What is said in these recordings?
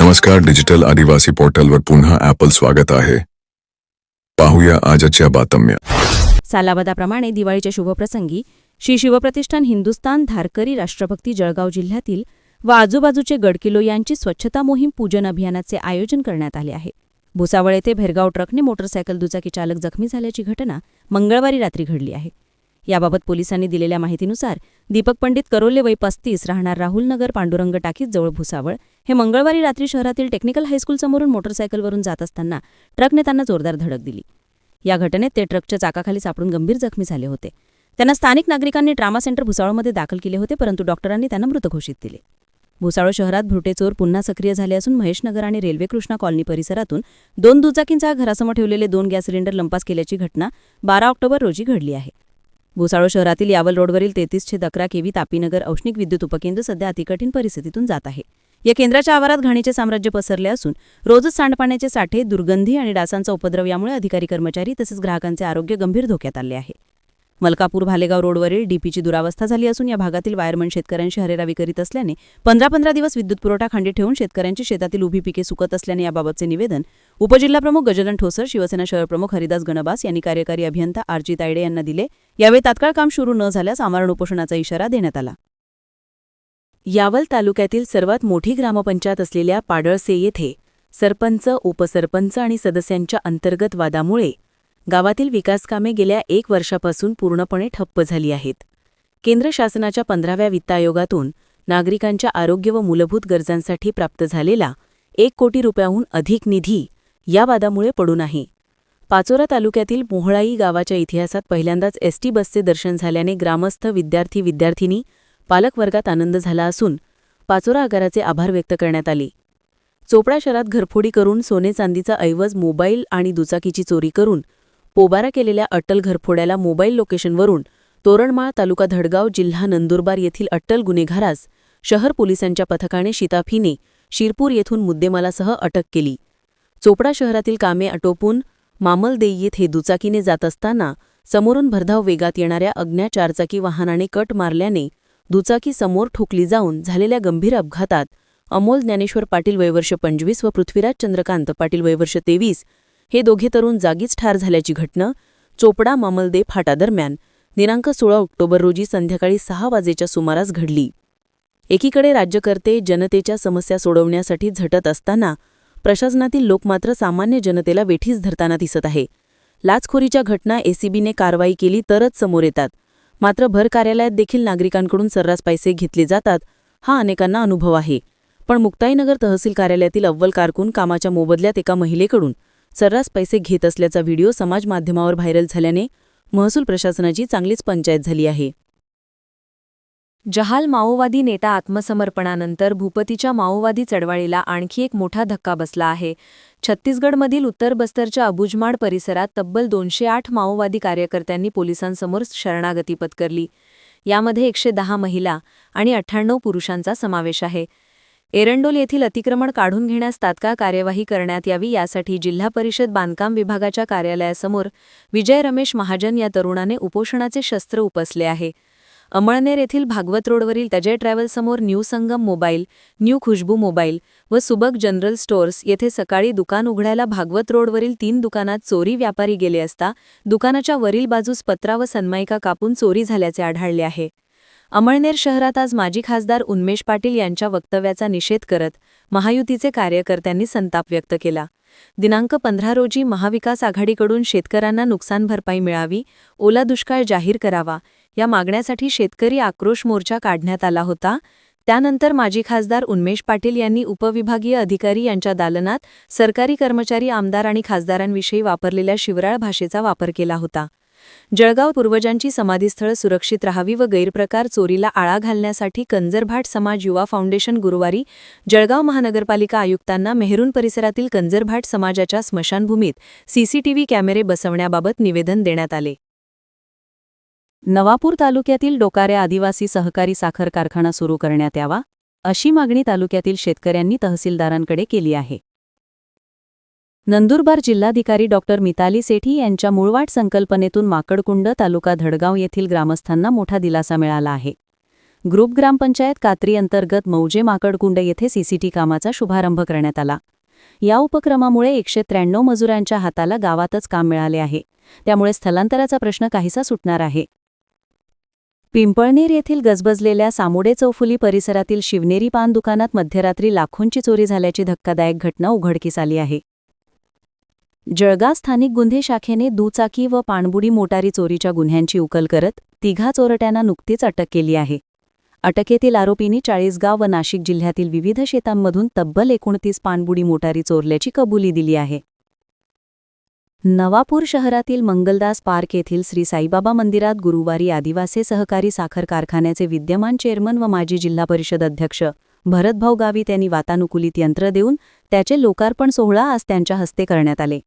नमस्कार डिजिटल आदिवासी पोर्टलवर पुन्हा ॲपल स्वागत आहे. पाहूया आजच्या बातम्या. सालाबदाप्रमाणे दिवाळीच्या शुभप्रसंगी श्री शिवप्रतिष्ठान हिंदुस्तान धारकरी राष्ट्रभक्ती जळगाव जिल्ह्यातील व आजूबाजूचे गडकिलो यांची स्वच्छता मोहीम पूजन अभियानाचे आयोजन करण्यात आले आहे. भुसावळ येथे भेरगाव ट्रकने मोटरसायकल दुचाकी चालक जखमी झाल्याची घटना मंगळवारी रात्री घडली आहे. याबाबत पोलिसांनी दिलेल्या माहितीनुसार दीपक पंडित करोले वय पस्तीस राहणार राहुलनगर पांडुरंग टाकीत जवळ भुसावळ. हे मंगळवारी रात्री शहरातील टेक्निकल हायस्कूलसमोरून मोटरसायकलवरून जात असताना ट्रकने त्यांना जोरदार धडक दिली. या घटनेत ते ट्रकच्या चाकाखाली सापडून गंभीर जखमी झाले होते. त्यांना स्थानिक नागरिकांनी ट्रामा सेंटर भुसावळमध्ये दाखल केले होते परंतु डॉक्टरांनी त्यांना मृत घोषित केले भुसावळ शहरात भुटे चोर पुन्हा सक्रिय झाले असून महेशनगर आणि रेल्वे कृष्णा कॉलनी परिसरातून दोन दुचाकींचा घरासमोर ठेवलेले दोन गॅस सिलेंडर लंपास केल्याची घटना बारा ऑक्टोबर रोजी घडली आहे. भुसाळो शहरातील यावल रोडवरील तेहतीस छेद अकरा केवी तापीनगर औष्णिक विद्युत उपकेंद्र सध्या अतिकठीण परिस्थितीतून जात आहे. या केंद्राच्या आवारात घाणीचे साम्राज्य पसरले असून रोजच सांडपाण्याचे साठे दुर्गंधी आणि डासांचा उपद्रव यामुळे अधिकारी कर्मचारी तसेच ग्राहकांचे आरोग्य गंभीर धोक्यात आले आहे. मलकापूर भालेगाव रोडवरील डीपीची दुरावस्था झाली असून या भागातील वायरमन शेतकऱ्यांशी हरेरावी करीत असल्याने पंधरा पंधरा दिवस विद्युत पुरवठा खांडी ठेवून शेतकऱ्यांची शेतातील उभी पिके सुकत असल्याने याबाबतचे निवेदन उपजिल्हाप्रमुख गजानन ठोसर शिवसेना शहरप्रमुख हरिदास गणबास यांनी कार्यकारी अभियंता आरजी तायडे यांना दिले. यावेळी तात्काळ काम सुरू न झाल्यास आमरण उपोषणाचा इशारा देण्यात आला. यावल तालुक्यातील सर्वात मोठी ग्रामपंचायत असलेल्या पाडळसे येथे सरपंच उपसरपंच आणि सदस्यांच्या अंतर्गत वादामुळे गावातील विकासकामे गेल्या एक वर्षापासून पूर्णपणे ठप्प झाली आहेत. केंद्र शासनाच्या पंधराव्या वित्त आयोगातून नागरिकांच्या आरोग्य व मूलभूत गरजांसाठी प्राप्त झालेला एक कोटी रुपयाहून अधिक निधी या वादामुळे पडून आहे पाचोरा तालुक्यातील मोहळाई गावाच्या इतिहासात पहिल्यांदाच एसटी बसचे दर्शन झाल्याने ग्रामस्थ विद्यार्थी विद्यार्थिनी पालकवर्गात आनंद झाला असून पाचोरा आगाराचे आभार व्यक्त करण्यात आले. चोपडा शहरात घरफोडी करून सोने चांदीचा ऐवज मोबाईल आणि दुचाकीची चोरी करून पोबारा केलेल्या अट्टल घरफोड्याला मोबाईल लोकेशनवरून तोरणमाळ तालुका धडगाव जिल्हा नंदुरबार येथील अट्टल गुन्हेगारास शहर पोलिसांच्या पथकाने शिताफीने शिरपूर येथून मुद्देमालासह अटक केली. चोपडा शहरातील कामे आटोपून मामलदेईत हे दुचाकीने जात असताना समोरून भरधाव वेगात येणाऱ्या अज्ञा चारचाकी वाहनाने कट मारल्याने दुचाकी समोर ठोकली जाऊन झालेल्या गंभीर अपघातात अमोल ज्ञानेश्वर पाटील वयवर्ष पंचवीस व पृथ्वीराज चंद्रकांत पाटील वयवर्ष तेवीस हे दोघे तरुण जागीच ठार झाल्याची घटना चोपडा मामलदे फाटादरम्यान दिनांक सोळा ऑक्टोबर रोजी संध्याकाळी सहा वाजेच्या सुमारास घडली. एकीकडे राज्यकर्ते जनतेच्या समस्या सोडवण्यासाठी झटत असताना प्रशासनातील लोक मात्र सामान्य जनतेला वेठीस धरताना दिसत आहे. लाचखोरीच्या घटना एसीबीने कारवाई केली तरच समोर येतात. मात्र भर कार्यालयात देखील नागरिकांकडून सर्रास पैसे घेतले जातात हा अनेकांना अनुभव आहे. पण मुक्ताईनगर तहसील कार्यालयातील अव्वल कारकून कामाच्या मोबदल्यात एका महिलेकडून सर्रास पैसे घेत असल्याचा व्हिडिओ समाजमाध्यमावर व्हायरल झाल्याने महसूल प्रशासनाची चांगलीच पंचायत झाली आहे. जहाल माओवादी नेता आत्मसमर्पणानंतर भूपतीच्या माओवादी चळवळीला आणखी एक मोठा धक्का बसला आहे. छत्तीसगडमधील उत्तर बस्तरच्या अबुजमाड परिसरात तब्बल दोनशे आठ माओवादी कार्यकर्त्यांनी पोलिसांसमोर शरणागती पत्करली. यामध्ये एकशे दहा महिला आणि अठ्ठ्याण्णव पुरुषांचा समावेश आहे. एरंडोल येथील अतिक्रमण काढून घेण्यास तात्काळ कार्यवाही करण्यात यावी यासाठी जिल्हा परिषद बांधकाम विभागाच्या कार्यालयासमोर विजय रमेश महाजन या तरुणाने उपोषणाचे शस्त्र उपसले आहे. अमळनेर येथील भागवत रोडवरील तजय ट्रॅव्हलसमोर new Sangam mobile new Khushboo mobile व सुबक जनरल स्टोअर्स येथे सकाळी दुकान उघडायला भागवत रोडवरील तीन दुकानात चोरी व्यापारी गेले असता दुकानाच्या वरील बाजूस पत्रा व सन्मायिका कापून चोरी झाल्याचे आढळले आहे. अमळनेर शहरात आज माजी खासदार उन्मेष पाटील यांच्या वक्तव्याचा निषेध करत महायुतीचे कार्यकर्त्यांनी संताप व्यक्त केला. दिनांक पंधरा रोजी महाविकास आघाडीकडून शेतकऱ्यांना नुकसान भरपाई मिळावी ओला दुष्काळ जाहीर करावा या मागण्यासाठी शेतकरी आक्रोश मोर्चा काढण्यात आला होता. त्यानंतर माजी खासदार उन्मेश पाटील यांनी उपविभागीय अधिकारी यांच्या दालनात सरकारी कर्मचारी आमदार आणि खासदारांविषयी वापरलेल्या शिवराळ भाषेचा वापर केला होता. जळगाव पूर्वजांची समाधीस्थळं सुरक्षित राहावी व गैरप्रकार चोरीला आळा घालण्यासाठी कंजरभाट समाज युवा फाउंडेशन गुरुवारी जळगाव महानगरपालिका आयुक्तांना मेहरून परिसरातील कंजरभाट समाजाच्या स्मशानभूमीत सीसीटीव्ही कॅमेरे बसवण्याबाबत निवेदन देण्यात आले. नवापूर तालुक्यातील डोकारे आदिवासी सहकारी साखर कारखाना सुरू करण्यात यावा अशी मागणी तालुक्यातील शेतकऱ्यांनी तहसीलदारांकडे केली आहे. नंदुरबार जिल्हाधिकारी डॉक्टर मिताली सेठी यांच्या मूळवाट संकल्पनेतून माकडकुंड तालुका धडगाव येथील ग्रामस्थांना मोठा दिलासा मिळाला आहे. ग्रुप ग्रामपंचायत कात्री अंतर्गत मौजे माकडकुंड येथे सीसीटी कामाचा शुभारंभ करण्यात आला. या उपक्रमामुळे एकशे त्र्याण्णव मजुरांच्या हाताला गावातच काम मिळाले आहे. त्यामुळे स्थलांतराचा प्रश्न काहीसा सुटणार आहे. पिंपळनेर येथील गजबजलेल्या सामोडे चौफुली परिसरातील शिवनेरी पान दुकानात मध्यरात्री लाखोंची चोरी झाल्याची धक्कादायक घटना उघडकीस आली आहे. जळगाव स्थानिक गुन्हे शाखेने दुचाकी व पाणबुडी मोटारी चोरीच्या गुन्ह्यांची उकल करत तिघा चोरट्यांना नुकतीच अटक केली आहे. अटकेतील आरोपींनी चाळीसगाव व नाशिक जिल्ह्यातील विविध शेतांमधून तब्बल एकोणतीस पाणबुडी मोटारी चोरल्याची कबुली दिली आहे. नवापूर शहरातील मंगलदास पार्क येथील श्री साईबाबा मंदिरात गुरुवारी आदिवासी सहकारी साखर कारखान्याचे विद्यमान चेअरमन व माजी जिल्हा परिषद अध्यक्ष भरतभाऊ गावित यांनी वातानुकूलित यंत्र देऊन त्याचे लोकार्पण सोहळा आज त्यांच्या हस्ते करण्यात आले.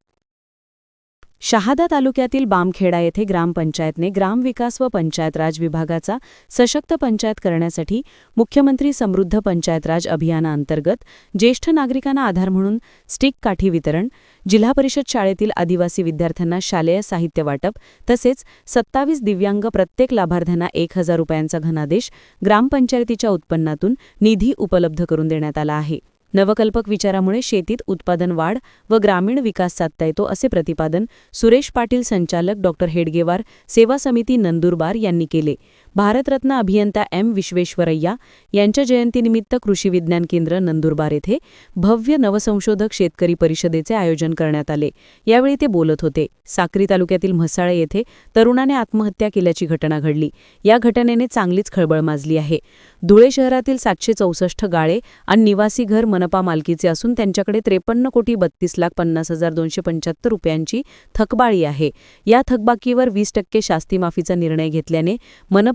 शहादा तालुक्यातील बामखेडा येथे ग्रामपंचायतने ग्रामविकास व पंचायत राज विभागाचा सशक्त पंचायत करण्यासाठी मुख्यमंत्री समृद्ध पंचायत राज अभियानाअंतर्गत ज्येष्ठ नागरिकांना आधार म्हणून स्टिक काठी वितरण जिल्हा परिषद शाळेतील आदिवासी विद्यार्थ्यांना शालेय साहित्य वाटप तसेच सत्तावीस दिव्यांग प्रत्येक लाभार्थ्यांना एक हजार रुपयांचा धनादेश ग्रामपंचायतीच्या उत्पन्नातून निधी उपलब्ध करून देण्यात आला आहे. नवकल्पक विचारामुळे शेतीत उत्पादन वाढ व ग्रामीण विकास साधता येतो असे प्रतिपादन सुरेश पाटील संचालक डॉक्टर हेडगेवार सेवा समिती नंदुरबार यांनी केले. भारतरत्न अभियंता एम विश्वेश्वरय्या यांच्या जयंतीनिमित्त कृषी विज्ञान केंद्र नंदुरबार येथे भव्य नवसंशोधक शेतकरी परिषदेचे आयोजन करण्यात आले. यावेळी ते बोलत होते. साक्री तालुक्यातील म्हसाळे येथे तरुणाने आत्महत्या केल्याची घटना घडली. या घटनेने चांगलीच खळबळ माजली आहे. धुळे शहरातील सातशे चौसष्ट गाळे आणि निवासी घर मनपा मालकीचे असून त्यांच्याकडे त्रेपन्न कोटी बत्तीस लाख पन्नास हजार दोनशे पंच्याहत्तर रुपयांची थकबाळी आहे. या थकबाकीवर वीस टक्के शास्ती माफीचा निर्णय घेतल्याने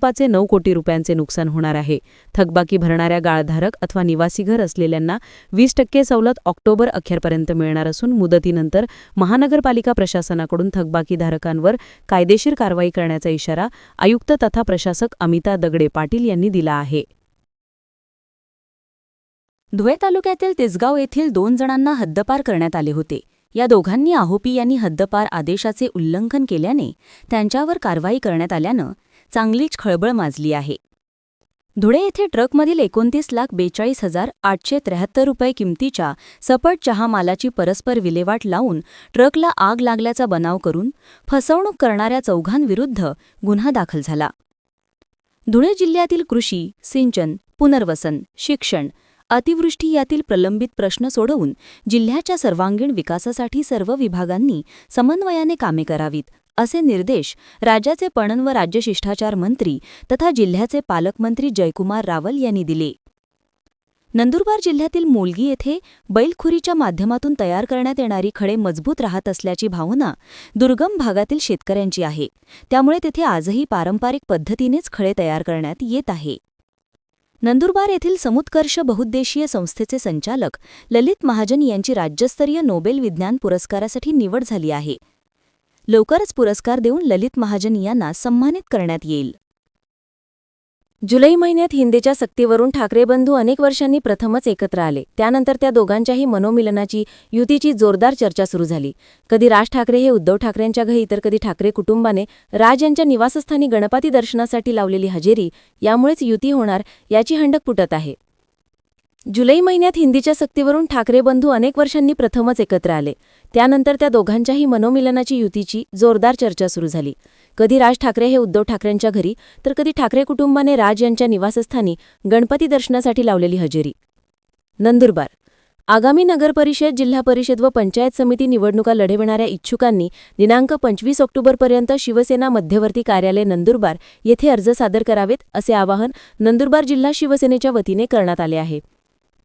मनपाचे नऊ कोटी रुपयांचे नुकसान होणार आहे. थकबाकी भरणाऱ्या गाळधारक अथवा निवासी घर असलेल्यांना वीस टक्के सवलत ऑक्टोबर अखेरपर्यंत मिळणार असून मुदतीनंतर महानगरपालिका प्रशासनाकडून थकबाकीधारकांवर कायदेशीर कारवाई करण्याचा इशारा आयुक्त तथा प्रशासक अमिता दगडे पाटील यांनी दिला आहे. धुळे तालुक्यातील तिसगाव येथील दोन जणांना हद्दपार करण्यात आले होते. या दोघांनी आहोपी यांनी हद्दपार आदेशाचे उल्लंघन केल्याने त्यांच्यावर कारवाई करण्यात आल्यानं चांगलीच खळबळ माजली आहे. धुळे येथे ट्रकमधील एकोणतीस लाख बेचाळीस हजार आठशे त्र्याहत्तर रुपये किमतीच्या सपट चहा मालाची परस्पर विल्हेवाट लावून ट्रकला आग लागल्याचा बनाव करून फसवणूक करणाऱ्या चौघांविरुद्ध गुन्हा दाखल झाला. धुळे जिल्ह्यातील कृषी सिंचन पुनर्वसन शिक्षण अतिवृष्टी यातील प्रलंबित प्रश्न सोडवून जिल्ह्याच्या सर्वांगीण विकासासाठी सर्व विभागांनी समन्वयाने कामे करावीत असे निर्देश राज्याचे पणन व राज्य शिष्टाचार मंत्री तथा जिल्ह्याचे पालकमंत्री जयकुमार रावल यांनी दिले. नंदुरबार जिल्ह्यातील मोलगी येथे बैलखुरीच्या माध्यमातून तयार करण्यात येणारी खडे मजबूत राहत असल्याची भावना दुर्गम भागातील शेतकऱ्यांची आहे. त्यामुळे तेथे आजही पारंपरिक पद्धतीनेच खडे तयार करण्यात येत आहे. नंदुरबार येथील समुत्कर्ष बहुद्देशीय संस्थेचे संचालक ललित महाजन यांची राज्यस्तरीय नोबेल विज्ञान पुरस्कारासाठी निवड झाली आहे. लवकरच पुरस्कार देऊन ललित महाजन यांना सन्मानित करण्यात येईल. जुलै महिन्यात हिंदेच्या सक्तीवरून ठाकरे बंधू अनेक वर्षांनी प्रथमच एकत्र आले. त्यानंतर त्या दोघांच्याही मनोमिलनाची युतीची जोरदार चर्चा सुरू झाली. कधी राज ठाकरे हे उद्धव ठाकरेंच्या घरी तर कधी ठाकरे कुटुंबाने राज यांच्या निवासस्थानी गणपती दर्शनासाठी लावलेली हजेरी यामुळेच युती होणार याची हंडक फुटत आहे. जुलै महिन्यात हिंदीच्या सक्तीवरून ठाकरे बंधू अनेक वर्षांनी प्रथमच एकत्र आले. त्यानंतर त्या दोघांच्याही मनोमिलनाची युतीची जोरदार चर्चा सुरू झाली. कधी राज ठाकरे हे उद्धव ठाकरेंच्या घरी तर कधी ठाकरे कुटुंबाने राज यांच्या निवासस्थानी गणपती दर्शनासाठी लावलेली हजेरी. नंदुरबार. आगामी नगरपरिषद जिल्हा परिषद व पंचायत समिती निवडणुका लढविणाऱ्या इच्छुकांनी दिनांक पंचवीस ऑक्टोबरपर्यंत शिवसेना मध्यवर्ती कार्यालय नंदुरबार येथे अर्ज सादर करावेत असे आवाहन नंदुरबार जिल्हा शिवसेनेच्या वतीने करण्यात आले आहे.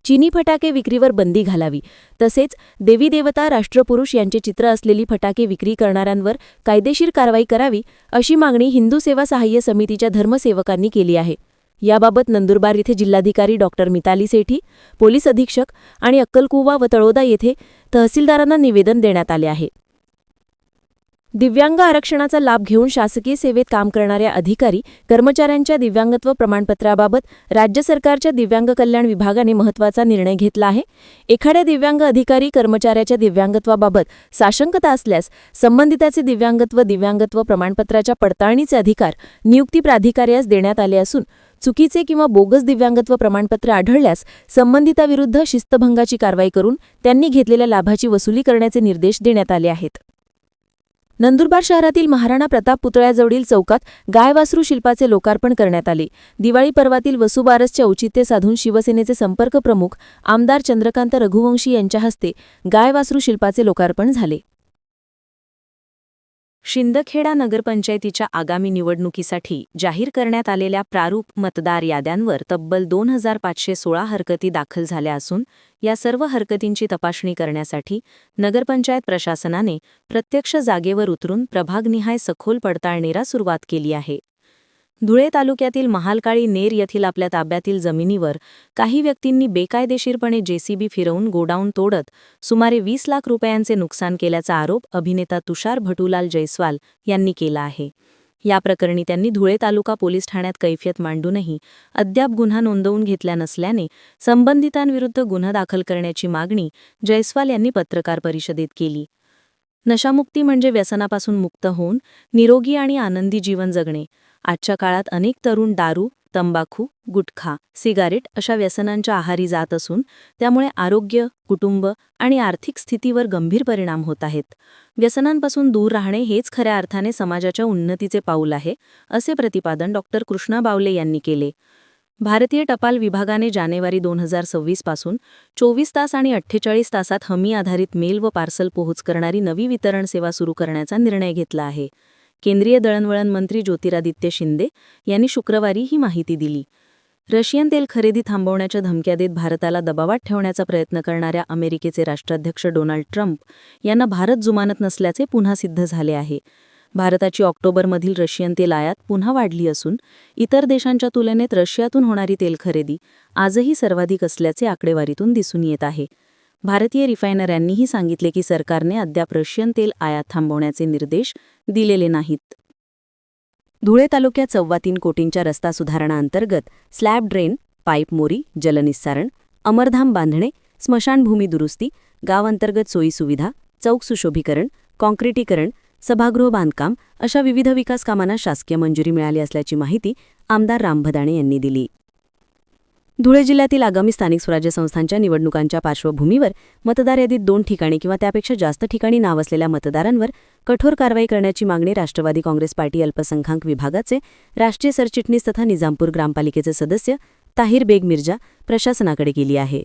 चिनी फटाके विक्रीवर बंदी घालावी. तसेच देवी देवता राष्ट्रपुरुष यांचे चित्र असलेली फटाके विक्री करणाऱ्यांवर कायदेशीर कारवाई करावी अशी मागणी हिंदू सेवा सहाय्य समितीच्या धर्मसेवकांनी केली आहे. याबाबत नंदुरबार येथे जिल्हाधिकारी डॉक्टर मिताली सेठी पोलीस अधीक्षक आणि अक्कलकुवा व तळोदा येथे तहसीलदारांना निवेदन देण्यात आले आहे. दिव्यांग आरक्षणाचा लाभ घेऊन शासकीय सेवेत काम करणाऱ्या अधिकारी कर्मचाऱ्यांच्या दिव्यांगत्व प्रमाणपत्राबाबत राज्य सरकारच्या दिव्यांग कल्याण विभागाने महत्त्वाचा निर्णय घेतला आहे. एखाद्या दिव्यांग अधिकारी कर्मचाऱ्याच्या दिव्यांगत्वाबाबत साशंकता असल्यास संबंधिताचे दिव्यांगत्व दिव्यांगत्व प्रमाणपत्राच्या पडताळणीचे अधिकार नियुक्ती प्राधिकार्यास देण्यात आले असून चुकीचे किंवा बोगस दिव्यांगत्व प्रमाणपत्र आढळल्यास संबंधिताविरुद्ध शिस्तभंगाची कारवाई करून त्यांनी घेतलेल्या लाभाची वसुली करण्याचे निर्देश देण्यात आले आहेत. नंदुरबार शहरातील महाराणा प्रताप पुतळ्याजवळील चौकात गायवासरू शिल्पाचे लोकार्पण करण्यात आले. दिवाळी पर्वातील वसुबारसचे औचित्य साधून शिवसेनेचे संपर्क प्रमुख आमदार चंद्रकांत रघुवंशी यांच्या हस्ते गायवासरू शिल्पाचे लोकार्पण झाले. शिंदखेडा नगरपंचायतीच्या आगामी निवडणुकीसाठी जाहीर करण्यात आलेल्या प्रारूप मतदार याद्यांवर तब्बल दोन हजार पाचशे सोळा हरकती दाखल झाल्या असून या सर्व हरकतींची तपासणी करण्यासाठी नगरपंचायत प्रशासनाने प्रत्यक्ष जागेवर उतरून प्रभागनिहाय सखोल पडताळणीला सुरुवात केली आहे. धुळे तालुक्यातील महालकाळी नेर येथील आपल्या ताब्यातील जमिनीवर काही व्यक्तींनी बेकायदेशीरपणे जेसीबी फिरवून गोडाऊन तोडत सुमारे वीस लाख रुपयांचे नुकसान केल्याचा आरोप अभिनेता तुषार भटूलाल जयस्वाल यांनी केला आहे. या प्रकरणी त्यांनी धुळे तालुका पोलीस ठाण्यात कैफियत मांडूनही अद्याप गुन्हा नोंदवून घेतल्या नसल्याने संबंधितांविरुद्ध गुन्हा दाखल करण्याची मागणी जयस्वाल यांनी पत्रकार परिषदेत केली. नशामुक्ती म्हणजे व्यसनापासून मुक्त होऊन निरोगी आणि आनंदी जीवन जगणे. आजच्या काळात अनेक तरुण दारू तंबाखू गुटखा सिगारेट अशा व्यसनांच्या आहारी जात असून त्यामुळे आरोग्य कुटुंब आणि आर्थिक स्थितीवर गंभीर परिणाम होत आहेत. व्यसनांपासून दूर राहणे हेच खऱ्या अर्थाने समाजाच्या उन्नतीचे पाऊल आहे असे प्रतिपादन डॉक्टर कृष्णा बावले यांनी केले. भारतीय टपाल विभागाने जानेवारी दोन हजार सव्वीसपासून चोवीस तास आणि अठ्ठेचाळीस तासात हमी आधारित मेल व पार्सल पोहोच करणारी नवी वितरण सेवा सुरू करण्याचा निर्णय घेतला आहे. केंद्रीय दळणवळण मंत्री ज्योतिरादित्य शिंदे यांनी शुक्रवारी ही माहिती दिली. रशियन तेल खरेदी थांबवण्याच्या धमक्या देत भारताला दबावात ठेवण्याचा प्रयत्न करणाऱ्या अमेरिकेचे राष्ट्राध्यक्ष डोनाल्ड ट्रम्प यांना भारत जुमानत नसल्याचे पुन्हा सिद्ध झाले आहे. भारताची ऑक्टोबरमधील रशियन तेल आयात पुन्हा वाढली असून इतर देशांच्या तुलनेत रशियातून होणारी तेल खरेदी आजही सर्वाधिक असल्याचे आकडेवारीतून दिसून येत आहे. भारतीय रिफायनऱ्यांनीही सांगितले की सरकारने अद्याप रशियन तेल आयात थांबवण्याचे निर्देश दिलेले नाहीत. धुळे तालुक्यात सव्वा तीन कोटींच्या रस्ता सुधारणाअंतर्गत स्लॅब ड्रेन पाईप मोरी जलनिस्सारण अमरधाम बांधणे स्मशानभूमी दुरुस्ती गावांतर्गत सोयीसुविधा चौक सुशोभीकरण काँक्रिटीकरण सभागृह बांधकाम अशा विविध विकास कामांना शासकीय मंजुरी मिळाली असल्याची माहिती आमदार रामभदाणे यांनी दिली. धुळे जिल्ह्यातील आगामी स्थानिक स्वराज्य संस्थांच्या निवडणुकांच्या पार्श्वभूमीवर मतदार यादीत दोन ठिकाणी किंवा त्यापेक्षा जास्त ठिकाणी नाव असलेल्या मतदारांवर कठोर कारवाई करण्याची मागणी राष्ट्रवादी काँग्रेस पार्टी अल्पसंख्याक विभागाचे राष्ट्रीय सरचिटणीस तथा निजामपूर ग्रामपालिकेचे सदस्य ताहिर बेग मिर्जा प्रशासनाकडे केली आहे.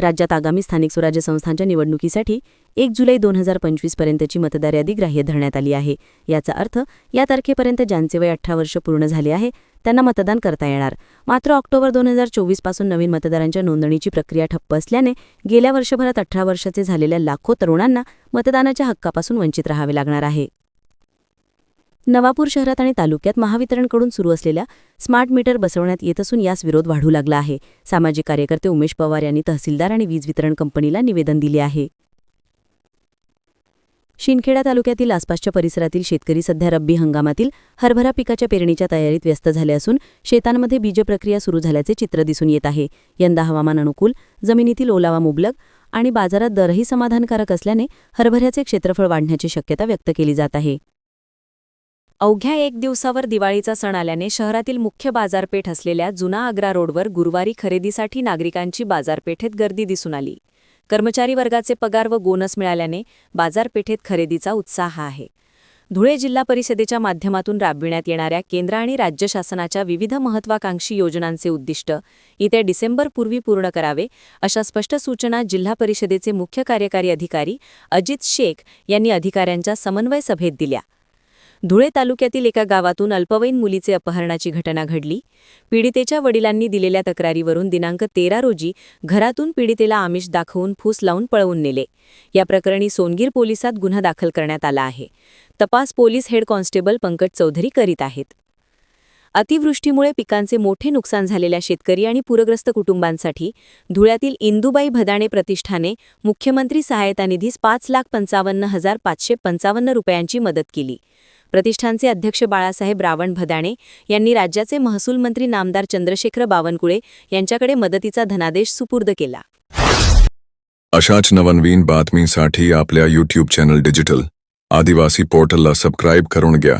राज्यात आगामी स्थानिक स्वराज्य संस्थांच्या निवडणुकीसाठी एक जुलै दोन हजार पंचवीसपर्यंतची मतदार यादी ग्राह्य धरण्यात आली आहे. याचा अर्थ या तारखेपर्यंत ज्यांचे वय अठरा वर्ष पूर्ण झाले आहे त्यांना मतदान करता येणार. मात्र ऑक्टोबर दोन हजार चोवीसपासून नवीन मतदारांच्या नोंदणीची प्रक्रिया ठप्प असल्याने गेल्या वर्षभरात अठरा वर्षाचे झालेल्या लाखो तरुणांना मतदानाच्या हक्कापासून वंचित राहावे लागणार आहे. नवापूर शहरात आणि तालुक्यात महावितरणकडून सुरू असलेल्या स्मार्ट मीटर बसवण्यात येत असून यास विरोध वाढू लागला आहे. सामाजिक कार्यकर्ते उमेश पवार यांनी तहसीलदार आणि वीज वितरण कंपनीला निवेदन दिले आहे. शिंदखेडा तालुक्यातील आसपासच्या परिसरातील शेतकरी सध्या रब्बी हंगामातील हरभरा पिकाच्या पेरणीच्या तयारीत व्यस्त झाले असून शेतांमध्ये बीजप्रक्रिया सुरू झाल्याचे चित्र दिसून येत आहे. यंदा हवामान अनुकूल जमिनीतील ओलावा मुबलक आणि बाजारात दरही समाधानकारक असल्याने हरभऱ्याचे क्षेत्रफळ वाढण्याची शक्यता व्यक्त केली जात आहे. अवघ्या एक दिवसावर दिवाळीचा सण आल्याने शहरातील मुख्य बाजारपेठ असलेल्या जुना आग्रा रोडवर गुरुवारी खरेदीसाठी नागरिकांची बाजारपेठेत गर्दी दिसून आली. कर्मचारी वर्गाचे पगार व बोनस मिळाल्याने बाजारपेठेत खरेदीचा उत्साह आहे. धुळे जिल्हा परिषदेच्या माध्यमातून राबविण्यात येणाऱ्या केंद्र आणि राज्य शासनाच्या विविध महत्वाकांक्षी योजनांचे उद्दिष्ट येत्या डिसेंबरपूर्वी पूर्ण करावे अशा स्पष्ट सूचना जिल्हा परिषदेचे मुख्य कार्यकारी अधिकारी अजित शेख यांनी अधिकाऱ्यांच्या समन्वय सभेत दिल्या. धुळे तालुक्यातील एका गावातून अल्पवयीन मुलीचे अपहरणाची घटना घडली. पीडितेच्या वडिलांनी दिलेल्या तक्रारीवरून दिनांक तेरा रोजी घरातून पीडितेला आमिष दाखवून फूस लावून पळवून नेले. या प्रकरणी सोनगीर पोलिसात गुन्हा दाखल करण्यात आला आहे. तपास police head constable Pankaj Chaudhari करीत आहेत. अतिवृष्टीमुळे पिकांचे मोठे नुकसान झालेल्या शेतकरी आणि पूरग्रस्त कुटुंबांसाठी धुळ्यातील इंदुबाई भदाणे प्रतिष्ठाने मुख्यमंत्री सहायता निधीस पाच लाख पंचावन्न हजार पाचशे पंचावन्न रुपयांची मदत केली. प्रतिष्ठानचे अध्यक्ष बाळासाहेब रावण भदाणे यांनी राज्याचे महसूल मंत्री नामदार चंद्रशेखर बावनकुळे यांच्याकडे मदतीचा धनादेश सुपूर्द केला. अशाच नवनवीन बातमीसाठी आपल्या यूट्यूब चॅनल डिजिटल आदिवासी पोर्टलला सबस्क्राईब करून घ्या.